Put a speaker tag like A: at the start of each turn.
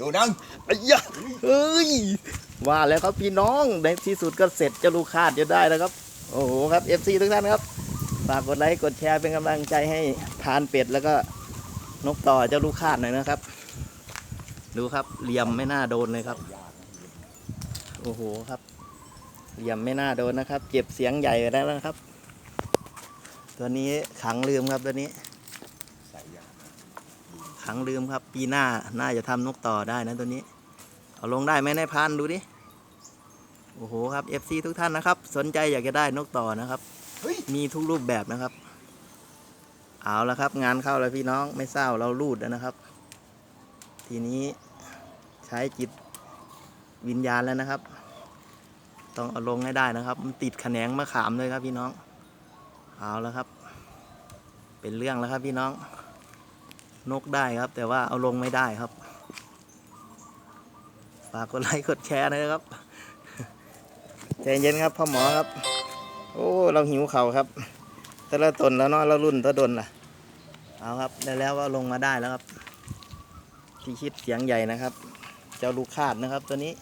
A: ดูนัง
B: ไอ้ยะเฮ้ยว่าแล้วครับพี่น้องในที่สุดก็เสร็จจะลูกคาดจะได้แล้วครับ โอ้โหครับ FC ทุกท่านครับฝากกดไลค์กดแชร์เป็นกำลังใจให้พานเป็ดแล้วก็นกต่อเจ้าลูกคาดหน่อยนะครับ ดูครับเหลี่ยมไม่น่าโดนเลยครับ โอ้โหครับเหลี่ยมไม่น่าโดนนะครับเจ็บเสียงใหญ่ไปแล้วนะครับ ตัวนี้ขังลืมครับตัวนี้ ขังลืมครับ ปีหน้าน่าจะทำนกต่อได้นะตัวนี้ เอาลงได้ไหมนายพรานดูดิ โอ้โหครับ FC ทุกท่านนะครับ สนใจอยากจะได้นกต่อนะครับ
A: เฮ้ย
B: มีทุกรูปแบบนะครับ เอาละครับ งานเข้าแล้วพี่น้องไม่เศร้าเราลูดแล้วนะครับ ทีนี้ใช้จิตวิญญาณแล้วนะครับ ต้องเอาลงให้ได้นะครับ มันติดแขนงมะขามเลยครับพี่น้อง เอาแล้วครับ เป็นเรื่องแล้วครับพี่น้อง นกได้ครับ แต่ว่าเอาลงไม่ได้ครับ ฝากกดไลค์กดแชร์นะครับใจเย็นครับพ่อหมอครับ โอ้เราหิวเข่าครับ แต่ละตนแล้วเนาะเรารุ่นตะดนล่ะ เอาครับได้แล้วก็ลงมาได้แล้วครับที่ชิดเสียงใหญ่นะครับ เจ้าลูกคาดนะครับตัวนี้